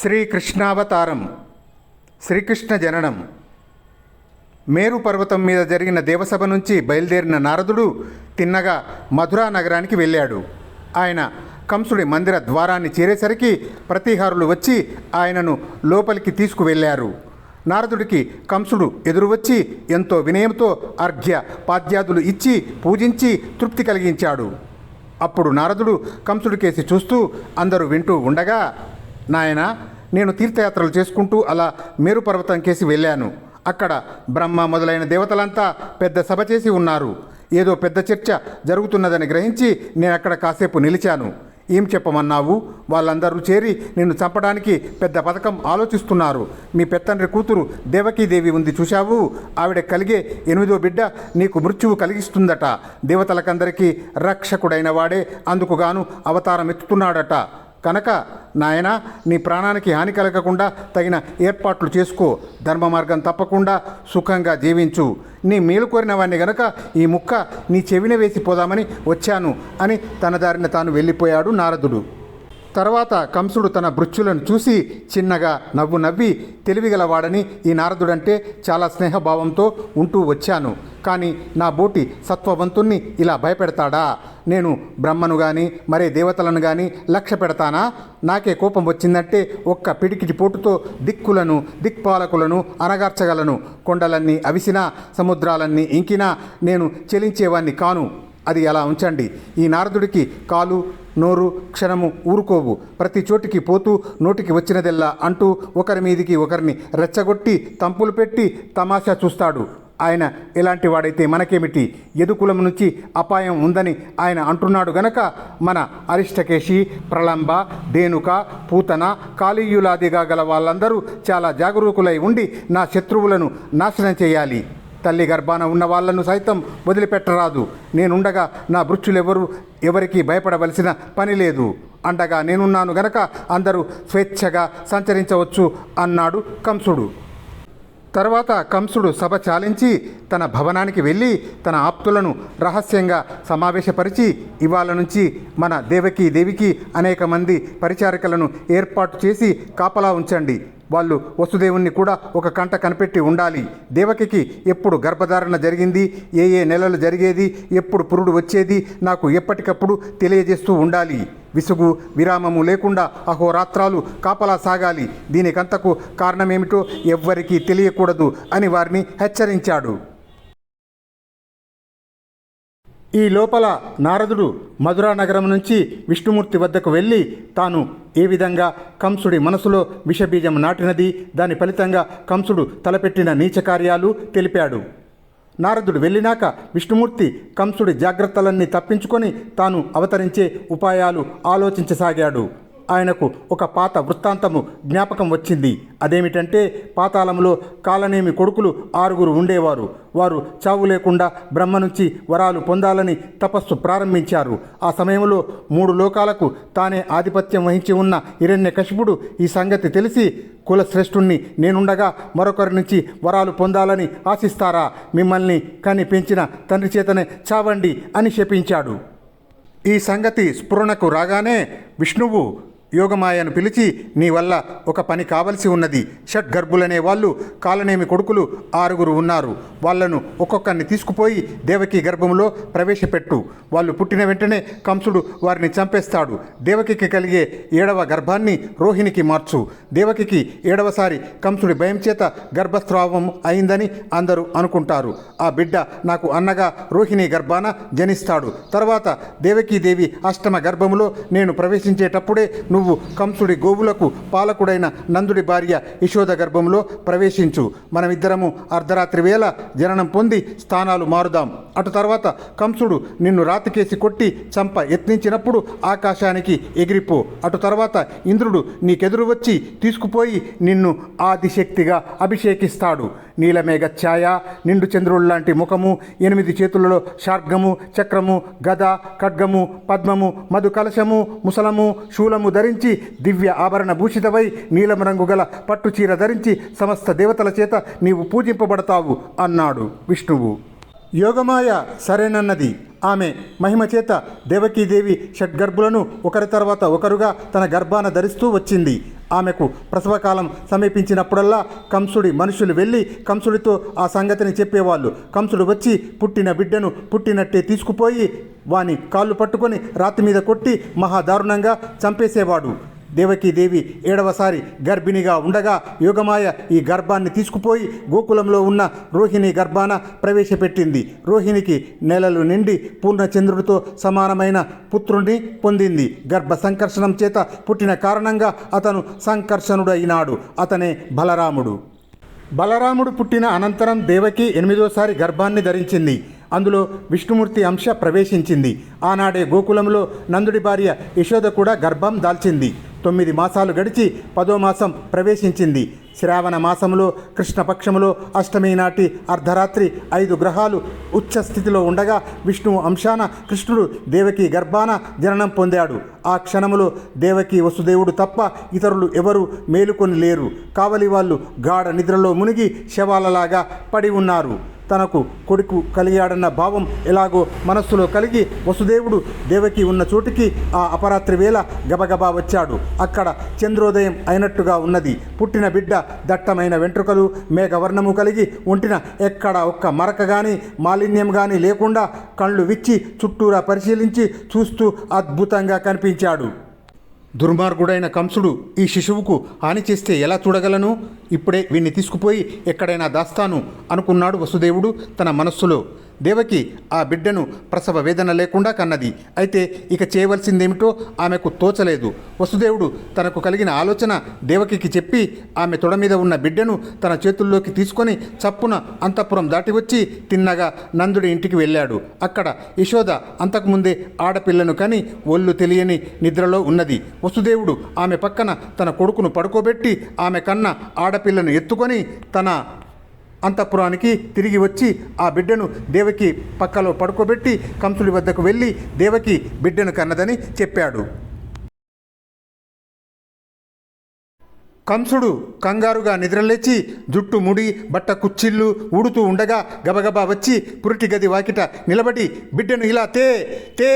శ్రీకృష్ణావతారం శ్రీకృష్ణ జననం మేరు పర్వతం మీద జరిగిన దేవసభ నుంచి బయలుదేరిన నారదుడు తిన్నగా మధురా నగరానికి వెళ్ళాడు. ఆయన కంసుడి మందిర ద్వారాన్ని చేరేసరికి ప్రతిహారులు వచ్చి ఆయనను లోపలికి తీసుకువెళ్ళారు. నారదుడికి కంసుడు ఎదురు వచ్చి ఎంతో వినయంతో అర్ఘ్య పాద్యాదులు ఇచ్చి పూజించి తృప్తి కలిగించాడు. అప్పుడు నారదుడు కంసుడికేసి చూస్తూ అందరూ వింటూ ఉండగా నాయన నేను తీర్థయాత్రలు చేసుకుంటూ అలా మేరు పర్వతం కేసి వెళ్ళాను. అక్కడ బ్రహ్మ మొదలైన దేవతలంతా పెద్ద సభ చేసి ఉన్నారు. ఏదో పెద్ద చర్చ జరుగుతున్నదని గ్రహించి నేను అక్కడ కాసేపు నిలిచాను. ఏం చెప్పమన్నావు? వాళ్ళందరూ చేరి నిన్ను చంపడానికి పెద్ద పథకం ఆలోచిస్తున్నారు. మీ పెత్తండ్రి కూతురు దేవకీదేవి ఉంది చూశావు? ఆవిడ కలిగే ఎనిమిదో బిడ్డ నీకు మృత్యువు కలిగిస్తుందట. దేవతలకందరికీ రక్షకుడైన వాడే అందుకుగాను అవతారం ఎత్తుతున్నాడట కనుక నాయన నీ ప్రాణానికి హాని కలగకుండా తగిన ఏర్పాట్లు చేసుకో. ధర్మ మార్గం తప్పకుండా సుఖంగా జీవించు. నీ మేలు కోరిన వాడిని గనక ఈ ముక్క నీ చెవిన వేసి పోదామని వచ్చాను అని తన దారిన తాను వెళ్ళిపోయాడు నారదుడు. తర్వాత కంసుడు తన భృత్యులను చూసి చిన్నగా నవ్వు నవ్వి తెలివిగలవాడని ఈ నారదుడంటే చాలా స్నేహభావంతో ఉంటూ వచ్చాను. కానీ నా బోటి సత్వవంతుణ్ణి ఇలా భయపెడతాడా? నేను బ్రహ్మను కానీ మరే దేవతలను కానీ లక్ష్య పెడతానా? నాకే కోపం వచ్చిందంటే ఒక్క పిడికిటి పోటుతో దిక్కులను దిక్పాలకులను అనగార్చగలను కొండలన్నీ అవిసినా సముద్రాలన్నీ ఇంకినా నేను చెలించేవాణ్ణి కాను. అది అలా ఉంచండి. ఈ నారదుడికి కాలు నోరు క్షణము ఊరుకోవు. ప్రతి చోటికి పోతూ నోటికి వచ్చినదెల్లా అంటూ ఒకరి మీదికి ఒకరిని రెచ్చగొట్టి తంపులు పెట్టి తమాషా చూస్తాడు. ఆయన ఇలాంటి వాడైతే మనకేమిటి? ఎదుకులం నుంచి అపాయం ఉందని ఆయన అంటున్నాడు గనక మన అరిష్టకేశి ప్రళంబ దేనుక పూతన కాళీయులాదిగా గల వాళ్ళందరూ చాలా జాగరూకులై ఉండి నా శత్రువులను నాశనం చేయాలి. తల్లి గర్భాన ఉన్న వాళ్ళను సైతం వదిలిపెట్టరాదు. నేనుండగా నా ఎవరు ఎవరికీ భయపడవలసిన పని లేదు. అండగా నేనున్నాను గనక అందరూ స్వేచ్ఛగా సంచరించవచ్చు అన్నాడు కంసుడు. తర్వాత కంసుడు సభ చాలించి తన భవనానికి వెళ్ళి తన ఆప్తులను రహస్యంగా సమావేశపరిచి ఇవాళ నుంచి మన దేవకి దేవికి అనేక మంది పరిచారికలను ఏర్పాటు చేసి కాపలా ఉంచండి. వాళ్ళు వసుదేవుణ్ణి కూడా ఒక కంట కనిపెట్టి ఉండాలి. దేవకికి ఎప్పుడు గర్భధారణ జరిగింది ఏ ఏ నెలలు జరిగేది ఎప్పుడు పురుడు వచ్చేది నాకు ఎప్పటికప్పుడు తెలియజేస్తూ ఉండాలి. విసుగు విరామము లేకుండా అహోరాత్రాలు కాపలా సాగాలి. దీనికంతకు కారణమేమిటో ఎవ్వరికీ తెలియకూడదు అని వారిని హెచ్చరించాడు. ఈ లోపల నారదుడు మధురా నగరం నుంచి విష్ణుమూర్తి వద్దకు వెళ్ళి తాను ఏ విధంగా కంసుడి మనసులో విషబీజం నాటినది దాని ఫలితంగా కంసుడు తలపెట్టిన నీచ కార్యాలు తెలిపాడు. నారదుడు వెళ్ళినాక విష్ణుమూర్తి కంసుడి జాగ్రత్తలన్నీ తప్పించుకొని తాను అవతరించే ఉపాయాలు ఆలోచించసాగాడు. ఆయనకు ఒక పాత వృత్తాంతము జ్ఞాపకం వచ్చింది. అదేమిటంటే పాతాళంలో కాలనేమి కొడుకులు ఆరుగురు ఉండేవారు. వారు చావు లేకుండా బ్రహ్మ నుంచి వరాలు పొందాలని తపస్సు ప్రారంభించారు. ఆ సమయంలో మూడు లోకాలకు తానే ఆధిపత్యం వహించి ఉన్న హిరణ్య కశిపుడు ఈ సంగతి తెలిసి కులశ్రేష్ఠుణ్ణి నేనుండగా మరొకరి నుంచి వరాలు పొందాలని ఆశిస్తారా? మిమ్మల్ని కని పెంచిన తండ్రి చేతనే చావండి అని శపించాడు. ఈ సంగతి స్ఫురణకు రాగానే విష్ణువు యోగమాయను పిలిచి నీ వల్ల ఒక పని కావలసి ఉన్నది. షడ్గర్భులనే వాళ్ళు కాలనేమి కొడుకులు ఆరుగురు ఉన్నారు. వాళ్ళను ఒక్కొక్కరిని తీసుకుపోయి దేవకి గర్భంలో ప్రవేశపెట్టు. వాళ్ళు పుట్టిన వెంటనే కంసుడు వారిని చంపేస్తాడు. దేవకికి కలిగే ఏడవ గర్భాన్ని రోహిణికి మార్చు. దేవకికి ఏడవసారి కంసుడి భయం చేత గర్భస్రావం అయిందని అందరూ అనుకుంటారు. ఆ బిడ్డ నాకు అన్నగా రోహిణి గర్భాన జనిస్తాడు. తర్వాత దేవకీదేవి అష్టమ గర్భములో నేను ప్రవేశించేటప్పుడే నువ్వు కంసుడి గోవులకు పాలకుడైన నందుడి భార్య యశోద గర్భంలో ప్రవేశించు. మనమిద్దరము అర్ధరాత్రి వేళ జననం పొంది స్థానాలు మారుదాం. అటు తర్వాత కంసుడు నిన్ను రాతికేసి కొట్టి చంప యత్నించినప్పుడు ఆకాశానికి ఎగిరిపో. అటు తర్వాత ఇంద్రుడు నీకెదురు వచ్చి తీసుకుపోయి నిన్ను ఆదిశక్తిగా అభిషేకిస్తాడు. నీలమేఘ ఛాయ నిండు చంద్రుల్లాంటి ముఖము ఎనిమిది చేతులలో షార్గము చక్రము గద ఖడ్గము పద్మము మధు కలశము ముసలము శూలము ధరించి దివ్య ఆభరణ భూషితవై నీలం రంగు గల పట్టు చీర ధరించి సమస్త దేవతల చేత నీవు పూజింపబడతావు అన్నాడు విష్ణువు. యోగమాయ సరేనన్నది. ఆమె మహిమ చేత దేవకీదేవి షడ్గర్భులను ఒకరి తర్వాత ఒకరుగా తన గర్భాన ధరిస్తూ వచ్చింది. ఆమెకు ప్రసవకాలం సమీపించినప్పుడల్లా కంసుడి మనుషులు వెళ్ళి కంసుడితో ఆ సంగతిని చెప్పేవాళ్ళు. కంసుడు వచ్చి పుట్టిన బిడ్డను పుట్టినట్టే తీసుకుపోయి వాని కాళ్ళు పట్టుకొని రాతి మీద కొట్టి మహాదారుణంగా చంపేసేవాడు. దేవకీదేవి ఏడవసారి గర్భిణిగా ఉండగా యోగమాయ ఈ గర్భాన్ని తీసుకుపోయి గోకులంలో ఉన్న రోహిణి గర్భాన ప్రవేశపెట్టింది. రోహిణికి నెలలు నిండి పూర్ణచంద్రుడితో సమానమైన పుత్రుణ్ణి పొందింది. గర్భ సంకర్షణం చేత పుట్టిన కారణంగా అతను సంకర్షణుడైనాడు. అతనే బలరాముడు. బలరాముడు పుట్టిన అనంతరం దేవకి ఎనిమిదోసారి గర్భాన్ని ధరించింది. అందులో విష్ణుమూర్తి అంశ ప్రవేశించింది. ఆనాడే గోకులంలో నందుడి భార్య యశోద కూడా గర్భం దాల్చింది. తొమ్మిది మాసాలు గడిచి పదో మాసం ప్రవేశించింది. శ్రావణ మాసంలో కృష్ణపక్షములో అష్టమి నాటి అర్ధరాత్రి ఐదు గ్రహాలు ఉచ్చ స్థితిలో ఉండగా విష్ణువు అంశాన కృష్ణుడు దేవకి గర్భాన జననం పొందాడు. ఆ క్షణములో దేవకి వసుదేవుడు తప్ప ఇతరులు ఎవరు మేలుకొని లేరు. కావలి వాళ్ళు గాఢ నిద్రలో మునిగి శవాలలాగా పడి ఉన్నారు. తనకు కొడుకు కలిగాడన్న భావం ఎలాగో మనస్సులో కలిగి వసుదేవుడు దేవకి ఉన్న చోటికి ఆ అపరాత్రి వేళ గబగబా వచ్చాడు. అక్కడ చంద్రోదయం అయినట్టుగా ఉన్నది. పుట్టిన బిడ్డ దట్టమైన వెంట్రుకలు మేఘవర్ణము కలిగి ఒంటిన ఎక్కడ ఒక్క మరక గాని మాలిన్యం గాని లేకుండా కళ్ళు విచ్చి చుట్టూరా పరిశీలించి చూస్తూ అద్భుతంగా కనిపించాడు. దుర్మార్గుడైన కంసుడు ఈ శిశువుకు హాని చేస్తే ఎలా చూడగలను? ఇప్పుడే వీణ్ణి తీసుకుపోయి ఎక్కడైనా దాస్తాను అనుకున్నాడు వసుదేవుడు తన మనస్సులో. దేవకి ఆ బిడ్డను ప్రసవ వేదన లేకుండా కన్నది. అయితే ఇక చేయవలసిందేమిటో ఆమెకు తోచలేదు. వసుదేవుడు తనకు కలిగిన ఆలోచన దేవకికి చెప్పి ఆమె తొడ మీద ఉన్న బిడ్డను తన చేతుల్లోకి తీసుకొని చప్పున అంతఃపురం దాటి వచ్చి తిన్నగా నందుడి ఇంటికి వెళ్ళాడు. అక్కడ యశోద అంతకుముందే ఆడపిల్లను కని ఒళ్ళు తెలియని నిద్రలో ఉన్నది. వసుదేవుడు ఆమె పక్కన తన కొడుకును పడుకోబెట్టి ఆమె కన్న ఆడపిల్లను ఎత్తుకొని తన అంతఃపురానికి తిరిగి వచ్చి ఆ బిడ్డను దేవకి పక్కలో పడుకోబెట్టి కంసుడి వద్దకు వెళ్ళి దేవకి బిడ్డను కన్నదని చెప్పాడు. కంసుడు కంగారుగా నిద్రలేచి జుట్టు ముడి బట్ట కుచ్చిళ్ళు ఊడుతూ ఉండగా గబగబా వచ్చి పురిటి గది వాకిట నిలబడి బిడ్డను ఇలా తే తే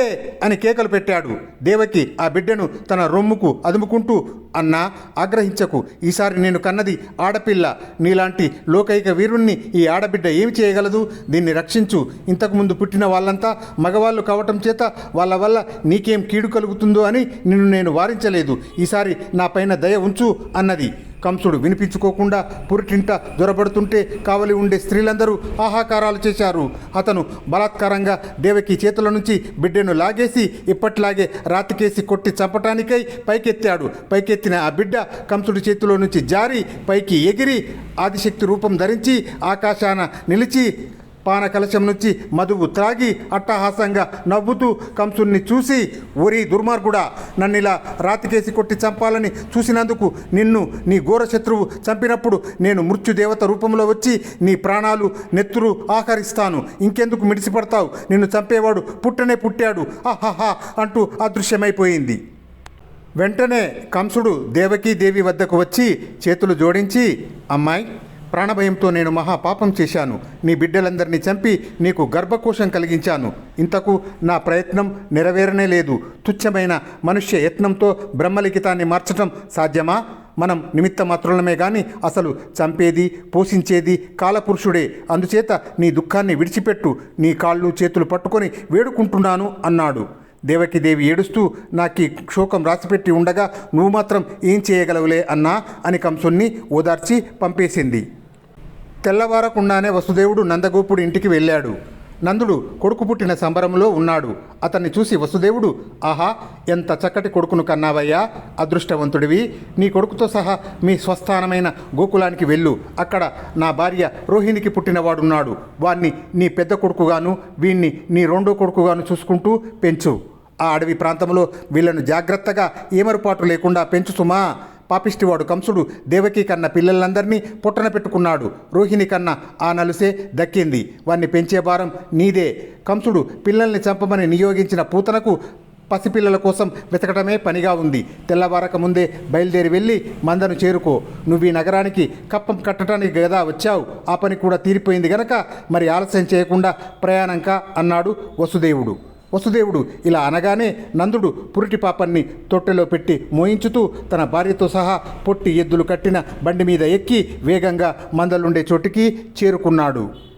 అని కేకలు పెట్టాడు. దేవకి ఆ బిడ్డను తన రొమ్ముకు అదుముకుంటూ అన్నా ఆగ్రహించకు. ఈసారి నేను కన్నది ఆడపిల్ల. నీలాంటి లోకైక వీరుణ్ణి ఈ ఆడబిడ్డ ఏమి చేయగలదు? దీన్ని రక్షించు. ఇంతకుముందు పుట్టిన వాళ్ళంతా మగవాళ్ళు కావటం చేత వాళ్ళ వల్ల నీకేం కీడు కలుగుతుందో అని నిన్ను నేను వారించలేదు. ఈసారి నా పైన దయ ఉంచు అన్నది. కంసుడు వినిపించుకోకుండా పురిటింట దొరబడుతుంటే కావలి ఉండే స్త్రీలందరూ ఆహాకారాలు చేశారు. అతను బలాత్కారంగా దేవకి చేతుల నుంచి బిడ్డను లాగేసి ఇప్పట్లాగే రాతికేసి కొట్టి చంపటానికై పైకెత్తాడు. పైకెత్తిన ఆ బిడ్డ కంసుడి చేతిలో నుంచి జారి పైకి ఎగిరి ఆదిశక్తి రూపం ధరించి ఆకాశాన నిలిచి పాన కలశం నుంచి మధువు త్రాగి అట్టహాసంగా నవ్వుతూ కంసుణ్ణి చూసి ఒరి దుర్మార్గుడా నన్నిలా రాతికేసి కొట్టి చంపాలని చూసినందుకు నిన్ను నీ ఘోర శత్రువు చంపినప్పుడు నేను మృత్యుదేవత రూపంలో వచ్చి నీ ప్రాణాలు నెత్తురు ఆహరిస్తాను. ఇంకెందుకు మిడిసిపడతావు? నిన్ను చంపేవాడు పుట్టనే పుట్టాడు. ఆహాహా! అంటూ అదృశ్యమైపోయింది. వెంటనే కంసుడు దేవకీదేవి వద్దకు వచ్చి చేతులు జోడించి అమ్మాయి ప్రాణభయంతో నేను మహాపాపం చేశాను. నీ బిడ్డలందరినీ చంపి నీకు గర్భకోశం కలిగించాను. ఇంతకు నా ప్రయత్నం నెరవేరనే లేదు. తుచ్చమైన మనుష్య యత్నంతో బ్రహ్మలిఖితాన్ని మార్చటం సాధ్యమా? మనం నిమిత్త మాత్రులమే కానీ అసలు చంపేది పోషించేది కాలపురుషుడే. అందుచేత నీ దుఃఖాన్ని విడిచిపెట్టు. నీ కాళ్ళు చేతులు పట్టుకొని వేడుకుంటున్నాను అన్నాడు. దేవకిదేవి ఏడుస్తూ నాకు శోకం రాసిపెట్టి ఉండగా నువ్వు మాత్రం ఏం చేయగలవులే అన్నా అని కంసుణ్ణి ఓదార్చి పంపేసింది. తెల్లవారకుండానే వసుదేవుడు నందగోపుడు ఇంటికి వెళ్ళాడు. నందుడు కొడుకు పుట్టిన సంబరంలో ఉన్నాడు. అతన్ని చూసి వసుదేవుడు ఆహా ఎంత చక్కటి కొడుకును కన్నావయ్యా అదృష్టవంతుడివి. నీ కొడుకుతో సహా మీ స్వస్థానమైన గోకులానికి వెళ్ళు. అక్కడ నా భార్య రోహిణికి పుట్టినవాడున్నాడు. వాణ్ణి నీ పెద్ద కొడుకుగాను వీణ్ణి నీ రెండో కొడుకుగాను చూసుకుంటూ పెంచు. ఆ అడవి ప్రాంతంలో వీళ్ళను జాగ్రత్తగా ఏమరుపాటు లేకుండా పెంచు సుమా. పాపిష్టివాడు కంసుడు దేవకి కన్న పిల్లలందరినీ పుట్టన పెట్టుకున్నాడు. రోహిణి కన్న ఆ నలుసే దక్కింది. వాణ్ణి పెంచే భారం నీదే. కంసుడు పిల్లల్ని చంపమని నియోగించిన పూతనకు పసిపిల్లల కోసం వెతకటమే పనిగా ఉంది. తెల్లవారక ముందే బయలుదేరి వెళ్ళి మందను చేరుకో. నువ్వు ఈ నగరానికి కప్పం కట్టడానికి గదా వచ్చావు. ఆ పని కూడా తీరిపోయింది గనక మరి ఆలస్యం చేయకుండా ప్రయాణంకా అన్నాడు వసుదేవుడు. వసుదేవుడు ఇలా అనగానే నందుడు పురిటి పాపన్ని తొట్టెలో పెట్టి మోయించుతూ తన భార్యతో సహా పొట్టి ఎద్దులు కట్టిన బండి మీద ఎక్కి వేగంగా మందలుండే చోటికి చేరుకున్నాడు.